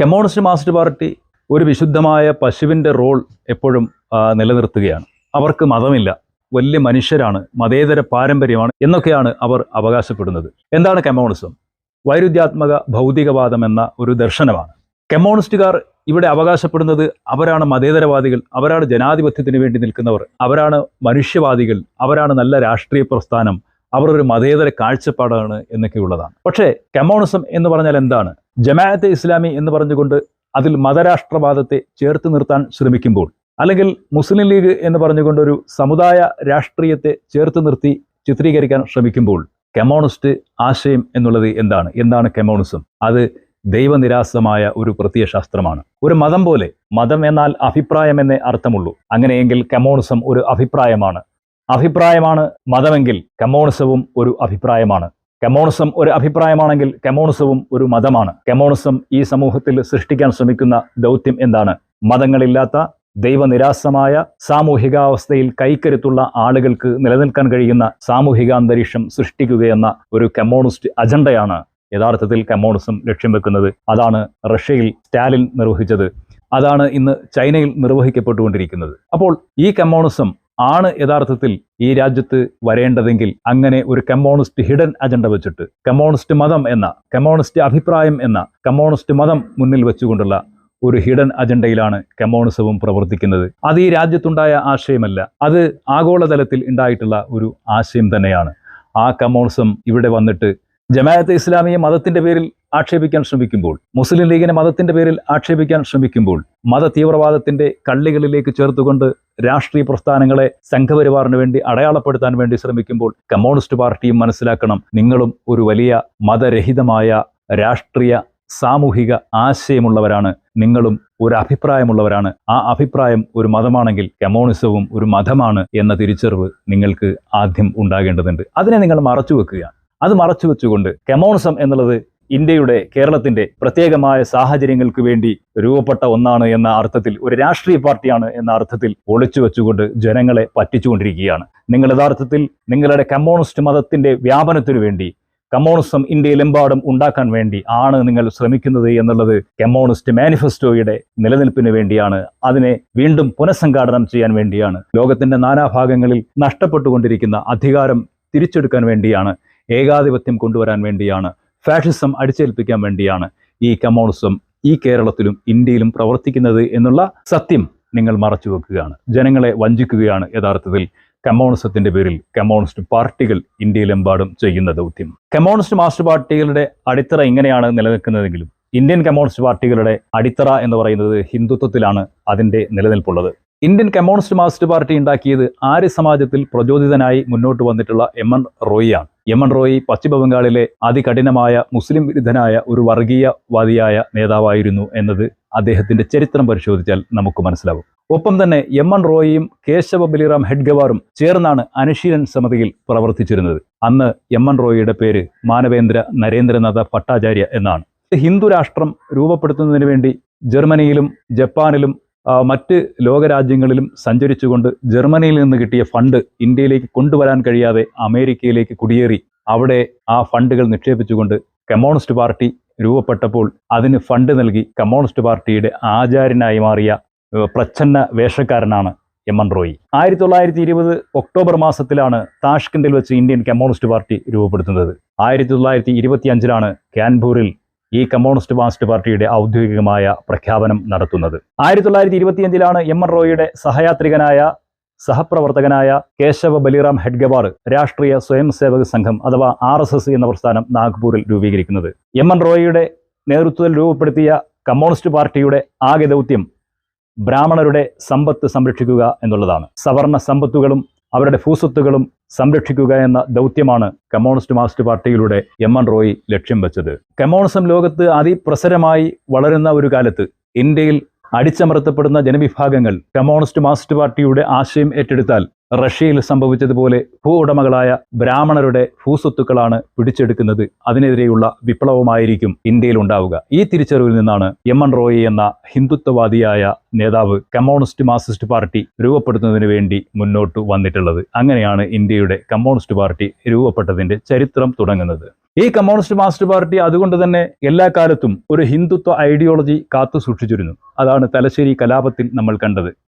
Communist master party ഒരു വിശുദ്ധമായ പശുവിന്റെ റോൾ എപ്പോഴും നിലനിർത്തുകയാണ്. അവർക്ക് മതമില്ല. വലിയ മനുഷ്യരാണ്. മതേതര പാരമ്പര്യമാണ് എന്നൊക്കെയാണ് അവർ അവകാശപ്പെടുന്നത്. എന്താണ് കമ്മ്യൂണിസം? വൈരുദ്ധ്യാത്മക ഭൗതികവാദം എന്ന ഒരു ദർശനമാണ്. കമ്മ്യൂണിസ്റ്റുകാർ ഇവിടെ അവകാശപ്പെടുന്നത് അവരാണ് മതേതരവാദികൾ അവരാണ് ജനാധിപത്യത്തിന് വേണ്ടി നിൽക്കുന്നവർ അവരാണ് മനുഷ്യവാദികൾ അവരാണ് നല്ല രാഷ്ട്രീയ പ്രസ്ഥാനം അവർ ഒരു മതേതര കാഴ്ചപ്പാടാണ് എന്നൊക്കെ ഉള്ളതാണ് പക്ഷേ കമ്മ്യൂണിസം എന്ന് പറഞ്ഞാൽ എന്താണ്? ജമാഅത്തെ ഇസ്ലാമി എന്ന് പറഞ്ഞുകൊണ്ട് അതിൽ മതരാഷ്ട്രവാദത്തെ ചേർത്ത് നിർത്താൻ ശ്രമിക്കുമ്പോൾ അല്ലെങ്കിൽ മുസ്ലിം ലീഗ് എന്ന് പറഞ്ഞുകൊണ്ട് ഒരു സമുദായ രാഷ്ട്രീയത്തെ ചേർത്ത് നിർത്തി ചിത്രീകരിക്കാൻ ശ്രമിക്കുമ്പോൾ കമ്മ്യൂണിസ്റ്റ് ആശയം എന്നുള്ളത് എന്താണ്? എന്താണ് കമ്മ്യൂണിസം? അത് ദൈവനിരാസമായ ഒരു പ്രത്യയശാസ്ത്രമാണ്. ഒരു മതം പോലെ മതം എന്നാൽ അഭിപ്രായം എന്നേ അർത്ഥമുള്ളൂ. അങ്ങനെയെങ്കിൽ കമ്മ്യൂണിസം ഒരു അഭിപ്രായമാണ്. അഭിപ്രായമാണ് മതമെങ്കിൽ കമ്മ്യൂണിസവും ഒരു അഭിപ്രായമാണ്. കമ്മ്യൂണിസം ഒരു അഭിപ്രായമാണെങ്കിൽ കമ്മ്യൂണിസവും ഒരു മതമാണ്. കമ്മ്യൂണിസം ഈ സമൂഹത്തിൽ സൃഷ്ടിക്കാൻ ശ്രമിക്കുന്ന ദൗത്യം എന്താണ്? മതങ്ങളില്ലാത്ത ദൈവനിരാസമായ സാമൂഹികാവസ്ഥയിൽ കൈക്കരുത്തുള്ള ആളുകൾക്ക് നിലനിൽക്കാൻ കഴിയുന്ന സാമൂഹികാന്തരീക്ഷം സൃഷ്ടിക്കുകയെന്ന ഒരു കമ്മ്യൂണിസ്റ്റ് അജണ്ടയാണ് യഥാർത്ഥത്തിൽ കമ്മ്യൂണിസം ലക്ഷ്യം വെക്കുന്നത്. അതാണ് റഷ്യയിൽ സ്റ്റാലിൻ നിർവഹിച്ചത്. അതാണ് ഇന്ന് ചൈനയിൽ നിർവഹിക്കപ്പെട്ടുകൊണ്ടിരിക്കുന്നത്. അപ്പോൾ ഈ കമ്മ്യൂണിസം ആണ് യഥാർത്ഥത്തിൽ ഈ രാജ്യത്ത് വരേണ്ടതെങ്കിൽ അങ്ങനെ ഒരു കമ്മ്യൂണിസ്റ്റ് ഹിഡൻ അജണ്ട വെച്ചിട്ട് കമ്മ്യൂണിസ്റ്റ് മതം എന്ന കമ്മ്യൂണിസ്റ്റ് അഭിപ്രായം എന്ന കമ്മ്യൂണിസ്റ്റ് മതം മുന്നിൽ വെച്ചുകൊണ്ടുള്ള ഒരു ഹിഡൻ അജണ്ടയിലാണ് കമ്മ്യൂണിസവും പ്രവർത്തിക്കുന്നത്. അത് ഈ രാജ്യത്തുണ്ടായ ആശയമല്ല. അത് ആഗോളതലത്തിൽ ഉണ്ടായിട്ടുള്ള ഒരു ആശയം തന്നെയാണ്. ആ കമ്മ്യൂണിസം ഇവിടെ വന്നിട്ട് ജമാഅത്തെ ഇസ്ലാമിയെ മതത്തിന്റെ പേരിൽ ആക്ഷേപിക്കാൻ ശ്രമിക്കുമ്പോൾ മുസ്ലിം ലീഗിനെ മതത്തിന്റെ പേരിൽ ആക്ഷേപിക്കാൻ ശ്രമിക്കുമ്പോൾ മത തീവ്രവാദത്തിന്റെ കള്ളികളിലേക്ക് ചേർത്തുകൊണ്ട് രാഷ്ട്രീയ പ്രസ്ഥാനങ്ങളെ സംഘപരിവാറിന് വേണ്ടി അടയാളപ്പെടുത്താൻ വേണ്ടി ശ്രമിക്കുമ്പോൾ കമ്മ്യൂണിസ്റ്റ് പാർട്ടിയും മനസ്സിലാക്കണം നിങ്ങളും ഒരു വലിയ മതരഹിതമായ രാഷ്ട്രീയ സാമൂഹിക ആശയമുള്ളവരാണ്. നിങ്ങളും ഒരു അഭിപ്രായമുള്ളവരാണ്. ആ അഭിപ്രായം ഒരു മതമാണെങ്കിൽ കമ്മ്യൂണിസവും ഒരു മതമാണ് എന്ന തിരിച്ചറിവ് നിങ്ങൾക്ക് ആദ്യം ഉണ്ടാകേണ്ടതുണ്ട്. അതിനെ നിങ്ങൾ മറച്ചു വെക്കുക അത് മറച്ചു വെച്ചുകൊണ്ട് കമ്മ്യൂണിസം എന്നുള്ളത് ഇന്ത്യയുടെ കേരളത്തിന്റെ പ്രത്യേകമായ സാഹചര്യങ്ങൾക്ക് വേണ്ടി രൂപപ്പെട്ട ഒന്നാണ് എന്ന അർത്ഥത്തിൽ ഒരു രാഷ്ട്രീയ പാർട്ടിയാണ് എന്ന അർത്ഥത്തിൽ ഒളിച്ചു വെച്ചുകൊണ്ട് ജനങ്ങളെ പറ്റിച്ചുകൊണ്ടിരിക്കുകയാണ്. നിങ്ങൾ യഥാർത്ഥത്തിൽ നിങ്ങളുടെ കമ്മ്യൂണിസ്റ്റ് മതത്തിന്റെ വ്യാപനത്തിനു വേണ്ടി കമ്മ്യൂണിസം ഇന്ത്യയിലെമ്പാടും ഉണ്ടാക്കാൻ വേണ്ടി ആണ് നിങ്ങൾ ശ്രമിക്കുന്നത് എന്നുള്ളത് കമ്മ്യൂണിസ്റ്റ് മാനിഫെസ്റ്റോയുടെ നിലനിൽപ്പിന് വേണ്ടിയാണ്. അതിനെ വീണ്ടും പുനഃസംഘാടനം ചെയ്യാൻ വേണ്ടിയാണ്. ലോകത്തിന്റെ നാനാഭാഗങ്ങളിൽ നഷ്ടപ്പെട്ടുകൊണ്ടിരിക്കുന്ന അധികാരം തിരിച്ചെടുക്കാൻ വേണ്ടിയാണ്. ഏകാധിപത്യം കൊണ്ടുവരാൻ വേണ്ടിയാണ്. ഫാഷിസം അടിച്ചേൽപ്പിക്കാൻ വേണ്ടിയാണ് ഈ കമ്മ്യൂണിസം ഈ കേരളത്തിലും ഇന്ത്യയിലും പ്രവർത്തിക്കുന്നത് എന്നുള്ള സത്യം നിങ്ങൾ മറച്ചു വെക്കുകയാണ്. ജനങ്ങളെ വഞ്ചിക്കുകയാണ് യഥാർത്ഥത്തിൽ കമ്മ്യൂണിസത്തിന്റെ പേരിൽ കമ്മ്യൂണിസ്റ്റ് പാർട്ടികൾ ഇന്ത്യയിലെമ്പാടും ചെയ്യുന്ന ദൗത്യം. കമ്മ്യൂണിസ്റ്റ് മാസ്റ്റർ പാർട്ടികളുടെ അടിത്തറ ഇങ്ങനെയാണ് നിലനിൽക്കുന്നതെങ്കിലും ഇന്ത്യൻ കമ്മ്യൂണിസ്റ്റ് പാർട്ടികളുടെ അടിത്തറ എന്ന് പറയുന്നത് ഹിന്ദുത്വത്തിലാണ് അതിന്റെ നിലനിൽപ്പുള്ളത്. ഇന്ത്യൻ കമ്മ്യൂണിസ്റ്റ് മാർസ്റ്റ് പാർട്ടി ഉണ്ടാക്കിയത് ആര്യ സമാജത്തിൽ പ്രചോദിതനായി മുന്നോട്ട് വന്നിട്ടുള്ള എം എൻ റോയിയാണ്. എം എൻ റോയി പശ്ചിമബംഗാളിലെ അതികഠിനമായ മുസ്ലിം വിരുദ്ധനായ ഒരു വർഗീയവാദിയായ നേതാവായിരുന്നു എന്നത് അദ്ദേഹത്തിന്റെ ചരിത്രം പരിശോധിച്ചാൽ നമുക്ക് മനസ്സിലാവും. ഒപ്പം തന്നെ എം എൻ റോയിയും കേശവ ബലിറാം ഹെഡ്ഗവാറും ചേർന്നാണ് അനുശീലൻ സമിതിയിൽ പ്രവർത്തിച്ചിരുന്നത്. അന്ന് എം എൻ റോയിയുടെ പേര് മാനവേന്ദ്ര നരേന്ദ്രനാഥ ഭട്ടാചാര്യ എന്നാണ്. ഹിന്ദു രാഷ്ട്രം രൂപപ്പെടുത്തുന്നതിന് വേണ്ടി ജർമ്മനിയിലും ജപ്പാനിലും മറ്റ് ലോകരാജ്യങ്ങളിലും സഞ്ചരിച്ചുകൊണ്ട് ജർമ്മനിയിൽ നിന്ന് കിട്ടിയ ഫണ്ട് ഇന്ത്യയിലേക്ക് കൊണ്ടുവരാൻ കഴിയാതെ അമേരിക്കയിലേക്ക് കുടിയേറി അവിടെ ആ ഫണ്ടുകൾ നിക്ഷേപിച്ചുകൊണ്ട് കമ്മ്യൂണിസ്റ്റ് പാർട്ടി രൂപപ്പെട്ടപ്പോൾ അതിന് ഫണ്ട് നൽകി കമ്മ്യൂണിസ്റ്റ് പാർട്ടിയുടെ ആചാര്യനായി മാറിയ പ്രച്ഛന്ന വേഷക്കാരനാണ് എം എൻ റോയി. ആയിരത്തി തൊള്ളായിരത്തി ഇരുപത് ഒക്ടോബർ മാസത്തിലാണ് താഷ്കണ്ടിൽ വെച്ച് ഇന്ത്യൻ കമ്മ്യൂണിസ്റ്റ് പാർട്ടി രൂപപ്പെടുത്തുന്നത്. ആയിരത്തി തൊള്ളായിരത്തി ഇരുപത്തി അഞ്ചിലാണ് കാൻപൂരിൽ ഈ കമ്മ്യൂണിസ്റ്റ് മാസ്റ്റ് പാർട്ടിയുടെ ഔദ്യോഗികമായ പ്രഖ്യാപനം നടത്തുന്നത്. ആയിരത്തി തൊള്ളായിരത്തി ഇരുപത്തിയഞ്ചിലാണ് എം എൻ റോയിയുടെ സഹയാത്രികനായ സഹപ്രവർത്തകനായ കേശവ ബലിറാം ഹെഡ്ഗവാർ രാഷ്ട്രീയ സ്വയം സേവക സംഘം അഥവാ ആർ എസ് എസ് എന്ന പ്രസ്ഥാനം നാഗ്പൂരിൽ രൂപീകരിക്കുന്നത്. എം എൻ റോയിയുടെ നേതൃത്വത്തിൽ രൂപപ്പെടുത്തിയ കമ്മ്യൂണിസ്റ്റ് പാർട്ടിയുടെ ആകെ ദൗത്യം ബ്രാഹ്മണരുടെ സമ്പത്ത് സംരക്ഷിക്കുക എന്നുള്ളതാണ്. സവർണ സമ്പത്തുകളും അവരുടെ ഭൂസ്വത്തുകളും സംരക്ഷിക്കുക എന്ന ദൗത്യമാണ് കമ്മ്യൂണിസ്റ്റ് മാസ്റ്റർ പാർട്ടിയിലൂടെ എം എൻ റോയി ലക്ഷ്യം വെച്ചത്. കമ്മ്യൂണിസം ലോകത്ത് അതിപ്രസരമായി വളരുന്ന ഒരു കാലത്ത് ഇന്ത്യയിൽ അടിച്ചമർത്തപ്പെടുന്ന ജനവിഭാഗങ്ങൾ കമ്മ്യൂണിസ്റ്റ് മാസ്റ്റർ പാർട്ടിയുടെ ആശയം ഏറ്റെടുത്താൽ റഷ്യയിൽ സംഭവിച്ചതുപോലെ ഭൂ ഉടമകളായ ബ്രാഹ്മണരുടെ ഭൂസ്വത്തുക്കളാണ് പിടിച്ചെടുക്കുന്നത്. അതിനെതിരെയുള്ള വിപ്ലവമായിരിക്കും ഇന്ത്യയിൽ ഉണ്ടാവുക. ഈ തിരിച്ചറിവിൽ നിന്നാണ് എം എൻ റോയി എന്ന ഹിന്ദുത്വവാദിയായ നേതാവ് കമ്മ്യൂണിസ്റ്റ് മാർക്സിസ്റ്റ് പാർട്ടി രൂപപ്പെടുത്തുന്നതിന് വേണ്ടി മുന്നോട്ട് വന്നിട്ടുള്ളത്. അങ്ങനെയാണ് ഇന്ത്യയുടെ കമ്മ്യൂണിസ്റ്റ് പാർട്ടി രൂപപ്പെട്ടതിന്റെ ചരിത്രം തുടങ്ങുന്നത്. ഈ കമ്മ്യൂണിസ്റ്റ് മാർക്സിസ്റ്റ് പാർട്ടി അതുകൊണ്ട് തന്നെ എല്ലാ കാലത്തും ഒരു ഹിന്ദുത്വ ഐഡിയോളജി കാത്തു സൂക്ഷിച്ചിരുന്നു. അതാണ് തലശ്ശേരി കലാപത്തിൽ നമ്മൾ കണ്ടത്.